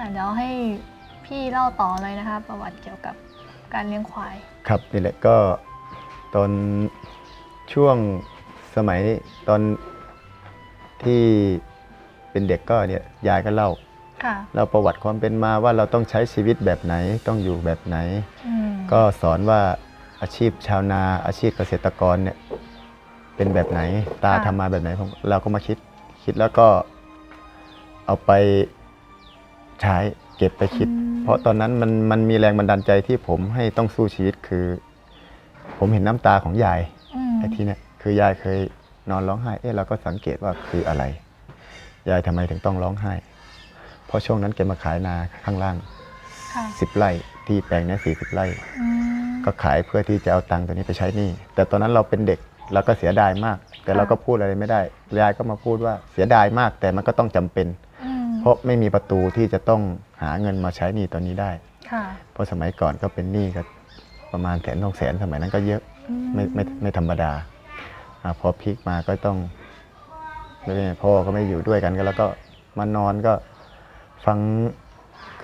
ค่ะเดี๋ยวให้พี่เล่าต่อเลยนะคะ ประวัติเกี่ยวกับการเลี้ยงควาย ครับนี่แหละก็ตอนช่วงสมัยตอนที่เป็นเด็กก็เนี่ยยายก็เล่าค่ะ เล่าประวัติความเป็นมาว่าเราต้องใช้ชีวิตแบบไหนต้องอยู่แบบไหน อืมก็สอนว่าอาชีพชาวนาอาชีพเกษตรกรเนี่ยเป็นแบบไหนตาทำมาแบบไหนผมเราก็มาคิดคิดแล้วก็เอาไป ใช้เก็บไปคิด เพราะตอนนั้นมันมันมีแรงบันดาลใจที่ผมให้ต้องสู้ชีวิตคือ ผมเห็นน้ำตาของยายอืมไอ้ทีเนี่ยคือยายเคยนอนร้องไห้ เอ๊ะเราก็สังเกตว่าคืออะไร ยายทำไมถึงต้องร้องไห้ เพราะช่วงนั้นแกมาขายนาข้างล่างค่ะสิบไร่ที่แปลงเนี้สี่สิบไร่อืมก็ขายเพื่อที่จะเอาตังค์ตัวนี้ไปใช้หนี้แต่ตอนนั้นเราเป็นเด็กเราก็เสียดายมาก แต่เราก็พูดอะไรไม่ได้ยายก็มาพูดว่าเสียดายมากแต่มันก็ต้องจำเป็นอืม เพราะไม่มีประตูที่จะต้องหาเงินมาใช้หนี้ตอนนี้ได้ ค่ะ เพราะสมัยก่อนก็เป็นหนี้ก็ประมาณแสนสองแสนสมัยนั้นก็เยอะอืไม่ไม่ไม่ธรรมดาอาพอพลิกมาก็ต้องไม่ได้พ่อก็ไม่อยู่ด้วยกันก็แล้วก็มานอนก็ฟัง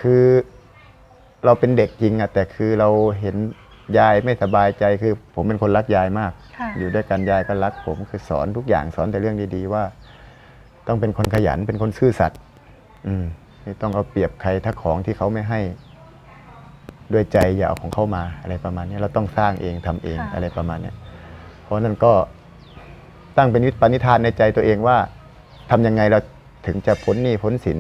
คือเราเป็นเด็กจริงอะแต่คือเราเห็นยายไม่สบายใจคือ ผมเป็นคนรักยายมาก ค่ะ อยู่ด้วยกันยายก็รักผมคือสอนทุกอย่างสอนแต่เรื่องดีๆว่า ต้องเป็นคนขยันเป็นคนซื่อสัตย์ อืมไม่ต้องเอาเปรียบใครถ้าของที่เขาไม่ให้ ด้วยใจอย่าเอาของเข้ามาอะไรประมาณนี้เราต้องสร้างเองทำเองค่ะ อะไรประมาณเนี้ยเพราะนั้นก็ตั้งเป็นวิปณิธานในใจตัวเองว่าทำยังไงเราถึงจะพ้นหนี้พ้นสิน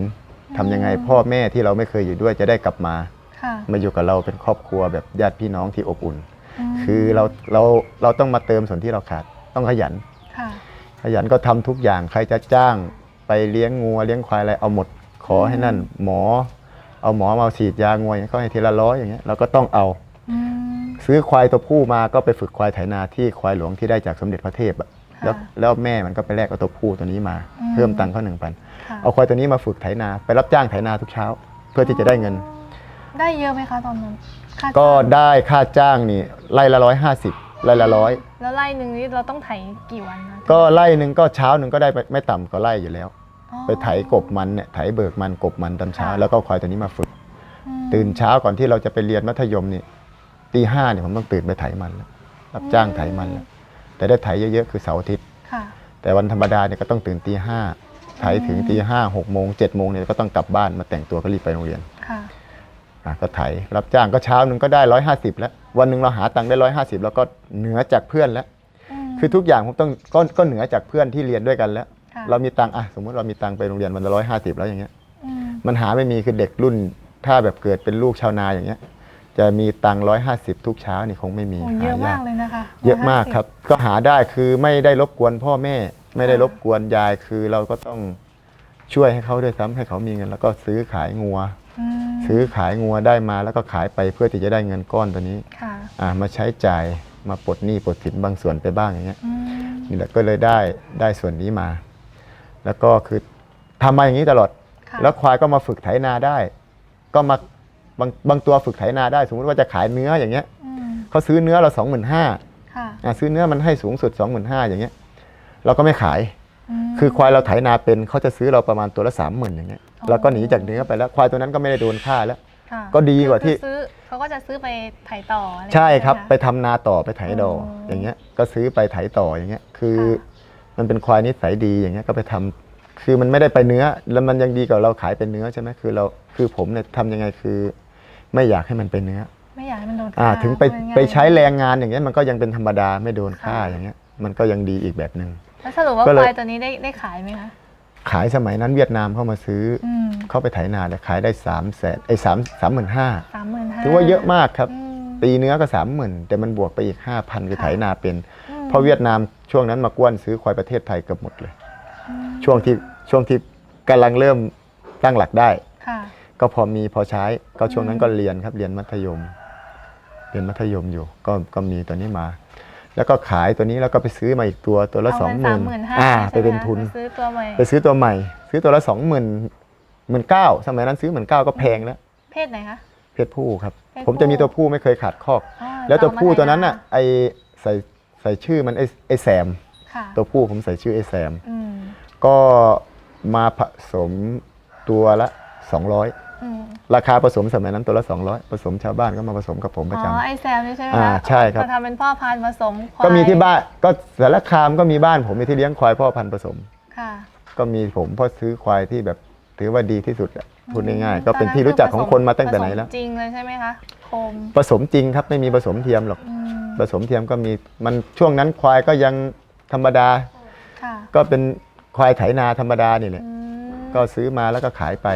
ทำยังไงพ่อแม่ที่เราไม่เคยอยู่ด้วยจะได้กลับมา ค่ะมาอยู่กับเราเป็นครอบครัวแบบญาติพี่น้องที่อบอุ่น มคือเราเราเราต้องมาเติมส่วนที่เราขาด ต้องขยัน ค่ะ ขยันก็ทำทุกอย่างใครจะจ้างไปเลี้ยงงัวเลี้ยงควายอะไรเอาหมด ขอให้นั่นหมอ เอาหมอมาฉีดยางัวอย่างเงี้ยก็ให้ทีละร้อยอย่างเงี้ยเราก็ต้องเอาอืมซื้อควายตัวผู้มาก็ไปฝึกควายไถนาที่ควายหลวงที่ได้จากสมเด็จพระเทพอะค่ะแล้วแล้วแม่มันก็ไปแลกเอาตัวผู้ตัวนี้มาอืมเพิ่มตังค์เขาหนึ่งพันค่ะเอาควายตัวนี้มาฝึกไถนา ไปรับจ้างไถนาทุกเช้า เพื่อที่จะได้เงิน ได้เยอะไหมคะตอนนั้นค่าก็จ้างได้ค่าจ้างนี่ไล่ละร้อยห้าสิบไล่ละร้อยแล้วไร่หนึ่งนี้เราต้องไถกี่วันนะก็ไล่หนึ่งก็เช้าหนึ่งก็ได้ไปไม่ต่ำกว่าไล่อยู่แล้วอ๋อ ไปไถกบมันเนี่ยไถเบิกมันกบมันตอนเช้าค่ะแล้วก็เอาควายตัวนี้มาฝึกอืมตื่นเช้าก่อนที่เราจะไปเรียนมัธยมนี่ตีห้าเนี่ยผมต้องตื่นไปไถมันแล้วรับจ้างไถมันแล้วแต่ได้ไถเยอะๆคือเสาร์อาทิตย์ค่ะแต่วันธรรมดาเนี่ยก็ต้องตื่นตีห้าไถถึงตีห้าหกโมงเจ็ดโมงเนี่ยก็ต้องกลับบ้านมาแต่งตัวก็รีบไปโรงเรียนค่ะอะก็ไถรับจ้างก็เช้าหนึ่งก็ได้ร้อยห้าสิบแล้ว วันหนึ่งเราหาตังค์ได้ร้อยห้าสิบแล้วก็เหนือจากเพื่อนแล้วมคือทุกอย่างผมต้องก็ก็เหนือจากเพื่อนที่เรียนด้วยกันแล้วค่ะ เรามีตังค์อะสมมติเรามีตังค์ไปโรงเรียนวันละร้อยห้าสิบแล้วอย่างเงี้ยอืมมันหาไม่มีคือเด็กรุ่นถ้าแบบเกิดเป็นลูกชาวนาอย่างเงี้ย จะมีตังร้อยห้าสิบทุกเช้านี่คงไม่มีโอ้หาเยอะมายากกเลยนะคะเยอะมากครับ ก็หาได้คือไม่ได้รบกวนพ่อแม่ ไม่ได้รบกวนยายคือเราก็ต้องช่วยให้เขาด้วยซ้ำให้เขามีเงิน แล้วก็ซื้อขายงัวอืมซื้อขายงัวได้มาแล้วก็ขายไปเพื่อที่จะได้เงินก้อนตัวนี้ค่ะอ่ามาใช้จ่ายมาปลดหนี้ปลดสินบางส่วนไปบ้างอย่างเงี้ยอืมนี่แหละก็เลยได้ได้ส่วนนี้มา แล้วก็คือทำมาอย่างนี้ตลอด ค่ะแล้วควายก็มาฝึกไถนาได้ ก็มาบางบางตัวฝึกไถนาได้ สมมติว่าจะขายเนื้ออย่างเงี้ยอืมเขาซื้อเนื้อเราสองหมื่นห้าค่ะซื้อเนื้อมันให้สูงสุดสองหมื่นห้าอย่างเงี้ย เราก็ไม่ขาย ม คือควายเราไถนาเป็นเขาจะซื้อเราประมาณตัวละสามหมื่นอย่างเงี้ยอ๋อ เราก็หนีจากเนื้อไปแล้วควายตัวนั้นก็ไม่ได้โดนฆ่าแล้ว ค่ะก็ดีกว่าที่ คือซื้อเขาก็จะซื้อไปไถต่ออะไใช่ครับไหมะไปทำนาต่อไปไถดออออ ย่างเงี้ย ก็ซื้อไปไถต่ออย่างเงี้ย คือค่ะ มันเป็นควายนิสัยดีอย่างเงี้ยก็ไปทำคือมันไม่ได้ไปเนื้อ แล้วมันยังดีกว่าเราขายเป็นเนื้อใช่ไหมคือเราคือผมเนี่ยทำยังไงคือ ไม่อยากให้มันเป็นเนื้อ ไม่อยากให้มันโดนอ่าฆ่าถึงไปพูดง่ายๆไปใช้แรงงานอย่างเงี้ยมันก็ยังเป็นธรรมดาไม่โดนฆ่าค่ะอย่างเงี้ย มันก็ยังดีอีกแบบหนึ่งแล้วสรุปว่าก็เลยควายตัวนี้ได้ได้ขายไหมคะขายสมัยนั้นเวียดนามเข้ามาซื้อออืมเข้าไปไถนาเนี่ยขายได้สามแสนไอ้สามสามหมื่นห้าสามหมื่นห้าถือว่าเยอะมากครับอืมตีเนื้อก็สามหมื่นแต่มันบวกไปอีกห้าพันคือค่ะไถนาเป็นอืม เพราะเวียดนามช่วงนั้นมากวนซื้อควายประเทศไทยเกือบหมดเลยอืมช่วงที่ช่วงที่กำลังเริ่มตั้งหลักได้ ค่ะ ก็พอมีพอใช้ก็ช่วงนั้นอืมก็เรียนครับเรียนมัธยม เรียนมัธยมอยู่ ก็ก็มีตัวนี้มา แล้วก็ขายตัวนี้แล้วก็ไปซื้อมาอีกตัวตัวละสองหมื่น35,000อ่าใช่หมไปเป็นทุนไปซื้อตัวใหม่ ไปซื้อตัวใหม่ ซื้อตัวละสองหมื่นหมื่นเก้าสมัยนั้นซื้อหมื่นเก้าก็แพงแล้วเพศไหนคะ เพศผู้ครับ เพศผมจะมีผู้ ตัวผู้ไม่เคยขาดคอก อ๋อแล้วตัวผู้เอามาตัวนั้นน่ะไถไอใส่ใส่ชื่อมันไอไอแซม ค่ะตัวผู้ผมใส่ชื่อไอแซม อืมก็มาผสมตัวละ 200 อืมราคาผสมสมัยนั้นตัวละ 200 ผสมชาวบ้านก็มาผสมกับผมประอ๋จำ อไอแซมนี่ใช่ไหมอ่าคะใช่ครับ มาทำเป็นพ่อพันธุ์ผสมควายก็มีที่บ้านก็สารคามก็มีบ้านผมมีที่เลี้ยงควายพ่อพันธุ์ผสม ค่ะ ก็มีผมเพราะซื้อควายที่แบบถือว่าดีที่สุดอะพูดง่ายๆ ก็เป็นที่รู้จักของคนมาตั้งแต่ไหนแล้ว ผสมจริงเลยใช่ไหมคะ โคมผสมจริงครับไม่มีผสมเทียมหรอก อืม ผสมเทียมก็มีมันช่วงนั้นควายก็ยังธรรมดา ค่ะก็เป็นควายไถนาธรรมดานี่แหละ อืมก็ซื้อมาแล้วก็ขายไป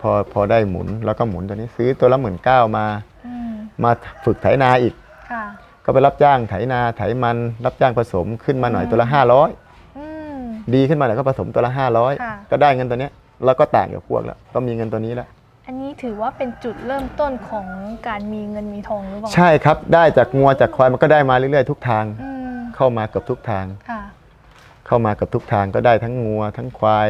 พอพอได้หมุนแล้วก็หมุนตัวนี้ซื้อตัวละหมื่นเก้ามา อืมมาฝึกไถนาอีก ค่ะก็ไปรับจ้างไถนาไถมันรับจ้างผสมขึ้นมาหน่อยตัวละห้าร้อยอืม ดีขึ้นมาหน่อยก็ผสมตัวละห้าร้อยค่ะ ก็ได้เงินตัวเนี้ยแล้วก็ต่างกับพวกแล้วก็มีเงินตัวนี้แล้ว อันนี้ถือว่าเป็นจุดเริ่มต้นของการมีเงินมีทองหรือเปล่า ใช่ครับ ได้จากงัวจากควายมันก็ได้มาเรื่อยๆทุกทาง อืมเข้ามาเกือบทุกทาง ค่ะเข้ามาเกือบทุกทางก็ได้ทั้งงัวทั้งควาย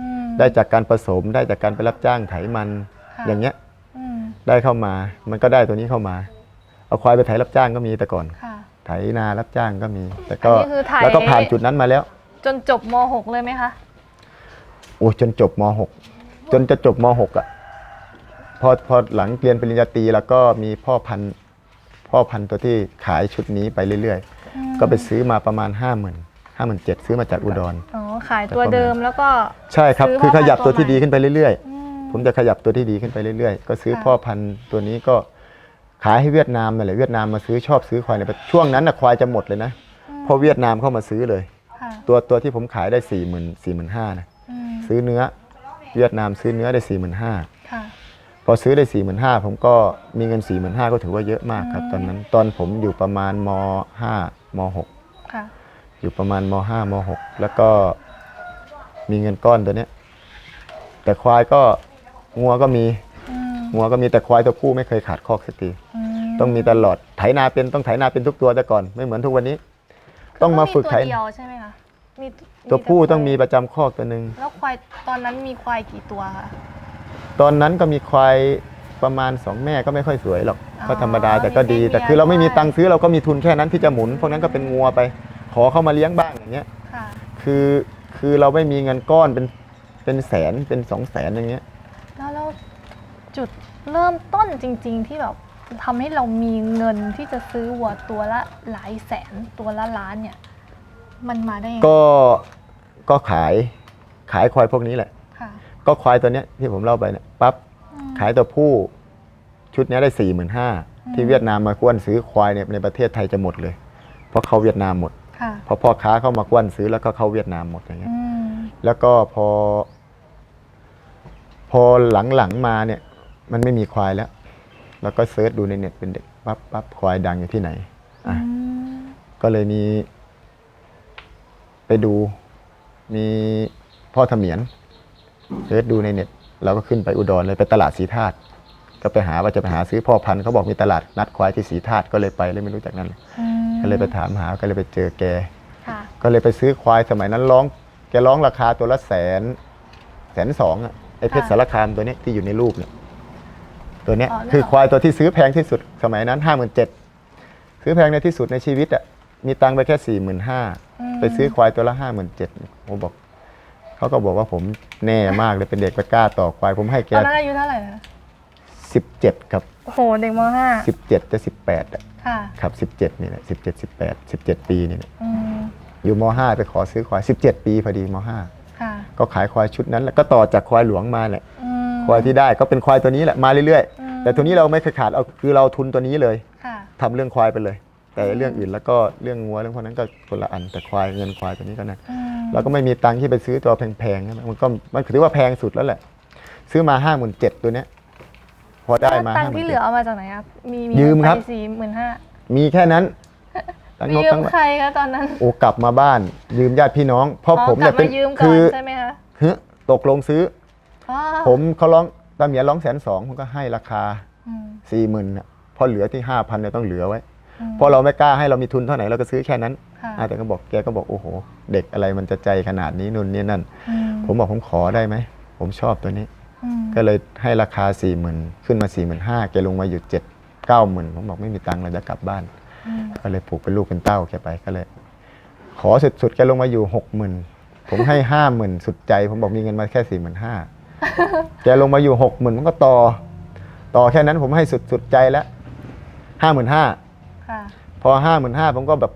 อืมได้จากการผสม ได้จากการไปรับจ้างไถมัน ค่ะอย่างเงี้ยอืมได้เข้ามา มันก็ได้ตัวนี้เข้ามา เอาควายไปไถรับจ้างก็มีแต่ก่อน ค่ะ ไถนารับจ้างก็มี แต่ก็อันนี้คือไถ แล้วก็ผ่านจุดนั้นมาแล้ว จนจบม .6 เลยไหมคะ โอ้จนจบม .6 จนจะจบม .6 อะ พอพอหลังเรียนปริญญาตรีแล้วก็มีพ่อพันธุ์พ่อพันธุ์ตัวที่ขายชุดนี้ไปเรื่อยอืมๆก็ไปซื้อมาประมาณ 5 0 0 0 0 0 5 7 0 0 0ซื้อมาจากอุดร อ๋อ ขายตัวเดิมแล้วก็ ใช่ครับ ซื้อคือพ่อขยับพันธุ์ตัวที่ตัวใหม่ ดีขึ้นไปเรื่อยอืม ๆ ผมจะขยับตัวที่ดีขึ้นไปเรื่อยๆ ก็ซื้อค่ะ พ่อพันธุ์ตัวนี้ก็ขายให้เวียดนามนั่นแหละเวียดนามมาซื้อชอบซื้อควายในประช่วงนั้นนะควายจะหมดเลยนะเพราะเวียดนามเข้ามาซื้อเลย ค่ะตัวตัวที่ผมขายได้4 0 0 0 0 4 5 0 0 0นะอืมซื้อเนื้อ เวียดนามซื้อเนื้อได้ 4 5 0 0 0 ค่ะ พอซื้อได้4 5 0 0 0ผมก็มีเงิน4 5 0 0 0ก็ถือว่าเยอะมากครับ ตอนนั้นตอนผมอยู่ประมาณม5ม6ค่ะ อยู่ประมาณม5ม6แล้วก็มีเงินก้อนตัวเนี้ย แต่ควายก็งัวก็มีอืมงัวก็มีแต่ควายตัวผู้ไม่เคยขาดคอกสักทีอืมต้องมีตลอดไถนาเป็นต้องไถนาเป็นทุกตัวแต่ก่อนไม่เหมือนทุกวันนี้ ต้องมาฝึกไถ ตัวเดียวใช่ไหมคะมีตัวผู้แต่ต้องมีประจำคอกตัวหนึ่งแล้วควายตอนนั้นมีควายกี่ตัวคะ ตอนนั้นก็มีควายประมาณสองแม่ก็ไม่ค่อยสวยหรอกอ๋อก็ธรรมดาแต่ก็ดีมีแต่คือเราไม่มีด้วยตังค์ซื้อเราก็มีทุนแค่นั้นที่จะหมุน พวกนั้นก็เป็นงัวไป ขอเข้ามาเลี้ยงบ้างอย่างเงี้ยค่ะคือคือเราไม่มีเงินก้อนเป็นเป็นแสนเป็นสองแสนอย่างเงี้ย แล้วแล้วจุดเริ่มต้นจริง ๆ ที่แบบทำให้เรามีเงินที่จะซื้อวัวตัวละหลายแสนตัวละล้านเนี่ย มันมาได้ยังไงก็ก็ขายขายควายพวกนี้แหละค่ะ ก็ควายตัวเนี้ยที่ผมเล่าไปเนี่ยปั๊บอืมขายตัวผู้ชุดเนี้ยได้สี่หมื่นห้าอืมที่เวียดนามมากวนซื้อควายเนี่ยในประเทศไทยจะหมดเลย เพราะเขาเวียดนามหมดค่ะพอพ่อค้าเข้ามากวนซื้อแล้วก็เข้าเวียดนามหมดอย่างเงี้ย อืมแล้วก็พอ พอหลังๆมาเนี่ย มันไม่มีควายแล้ว แล้วก็เซิร์ชดูในเน็ตเป็นเด็กปั๊บปั๊บควายดังอยู่ที่ไหน อะ อืมก็เลยมี ไปดู มีพ่อเสมียน เซิร์ชดูในเน็ตเราก็ขึ้นไปอุดรเลยไปตลาดสีธาตุก็ไปหาว่าจะไปหาซื้อพ่อพันธุ์เขาบอกมีตลาดนัดควายที่สีธาตุก็เลยไปเลยไม่รู้จักนั้นเลยอืมก็เลยไปถามหาก็เลยไปเจอแกค่ะ ก็เลยไปซื้อควายสมัยนั้นร้อง แกร้องราคาตัวละแสนแสนสองอะไอ้เพชรค่ะสารคามตัวเนี้ยที่อยู่ในรูปเนี่ยตัวเนี้ยอ๋อนึกออก คือควายตัวที่ซื้อแพงที่สุดสมัยนั้นห้าหมื่นเจ็ดซื้อแพงในที่สุดในชีวิตอะมีตังค์ไปแค่สี่หมื่นห้ามไปซื้อควายตัวละห้าหมื่นเจ็ดผมบอก เขาก็บอกว่าผมแน่มากเลยเป็นเด็กไปกล้าต่อควายผมให้แกตอนนั้นอายุเท่าไหร่นะสิบเจ็ดครับโอ้โหเด็กมห้าสิบเจ็ดจะสิบแปดอะค่ะครับสิบเจ็ดนี่แหละสิบเจ็ดสิบแปดสิบเจ็ดปีนี่แหละอืมอยู่มห้าไปขอซื้อควายสิบเจ็ดปีพอดีมห้าค่ะก็ขายควายชุดนั้นแหละก็ต่อจากควายหลวงมาแหละอืมควายที่ได้ก็เป็นควายตัวนี้แหละมาเรื่อยอืมๆ แต่ตัวนี้เราไม่เคยขาดเอาคือเราทุนตัวนี้เลยค่ะทำเรื่องควายไปเลย แต่เรื่องอื่นแล้วก็เรื่องงัวเรื่องพวกนั้นก็คนละอันแต่ควายเงินควายตัวนี้ก็นั่นอืม เราก็ไม่มีตังค์ที่ไปซื้อตัวแพงๆนะมันก็มันถือว่าแพงสุดแล้วแหละ ซื้อมาห้าหมื่นเจ็ดตัวเนี้ย พอได้มาแล้วตังห้าค์หมื่ที่นเหลือเอามาจากไหนครับมียืมครับ สี่หมื่นห้ามีแค่นั้นทั้งมีงบยืทั้มงใครคะตอนนั้นโอ้กลับมาบ้าน ยืมญาติพี่น้องเพราะอ๋อผมกลัเนี่บยเป็มานยืมก่อคืนอใช่ไหมคะฮึตกลงซื้ออ๋อผมเขาร้องตาเหมียร้องแสนสองผมก็ให้ราคาอืมสี่หมื่นอะพอเหลือที่ห้าพันเนี่ยต้องเหลือไว้อืม เพราะเราไม่กล้าให้เรามีทุนเท่าไหร่เราก็ซื้อแค่นั้นค่ะอ่าแต่ก็บอกแกก็บอกโอ้โห เด็กอะไรมันจะใจขนาดนี้นู่นนี่นั่นอืมผมบอกผมขอได้ไหม ผมชอบตัวนี้อืมก็เลยให้ราคา4ี่หมื่นขึ้นมา4ี่หมื่นห้าแกลงมาอยู่เจ็ดเก้าหมื่นผมบอกไม่มีตังค์เราจะกลับบ้านอืมก็เลยผูกเป็นลูกเป็นเต้าแกไปก็เลย ขอสุดๆแกลงมาอยู่หกหมื่นผมให้ห้าหมื่นสุดใจ ผมบอกมีเงินมาแค่สี่หมื่นห้าแกลงมาอยู่หกหมื่นผมก็ต่อ ต่อแค่นั้นผมให้สุดสุดใจแล้วห้าหมื่นห้า ค่ะพอห้าหมื่นห้าผมก็แบบ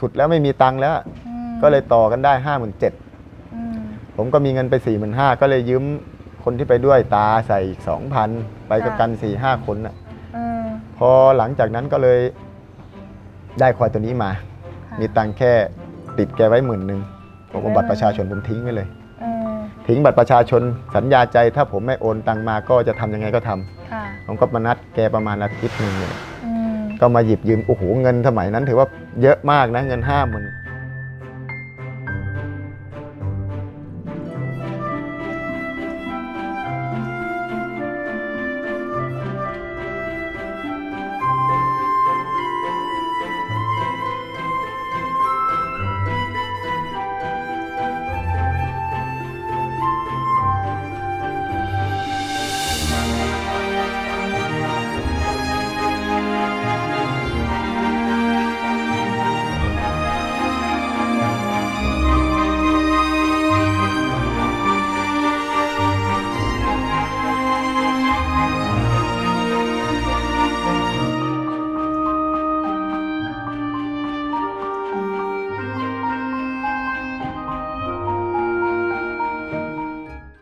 สุดแล้วไม่มีตังค์แล้ว อืมก็เลยต่อกันได้ห้าหมื่นเจ็ดอืม ผมก็มีเงินไปสี่หมื่นห้าก็เลยยืมคนที่ไปด้วยตาใส่อีกสองพันไปกับกันสี่ห้าคนน่ะ อืมพอหลังจากนั้นก็เลยได้ควายตัวนี้มา ค่ะ มีตังค์แค่ติดแกไว้หมื่นหนึ่งผมเอาบัตรประชาชนผมทิ้งไว้เลยอืมทิ้งบัตรประชาชนสัญญาใจถ้าผมไม่โอนตังมาก็จะทำยังไงก็ทำค่ะ ผมก็มานัดแกประมาณอาทิตย์หนึ่งเนี่ยอืม ก็มาหยิบยืมโอ้โหเงินสมัยนั้นถือว่าเยอะมากนะเงินห้าหมื่น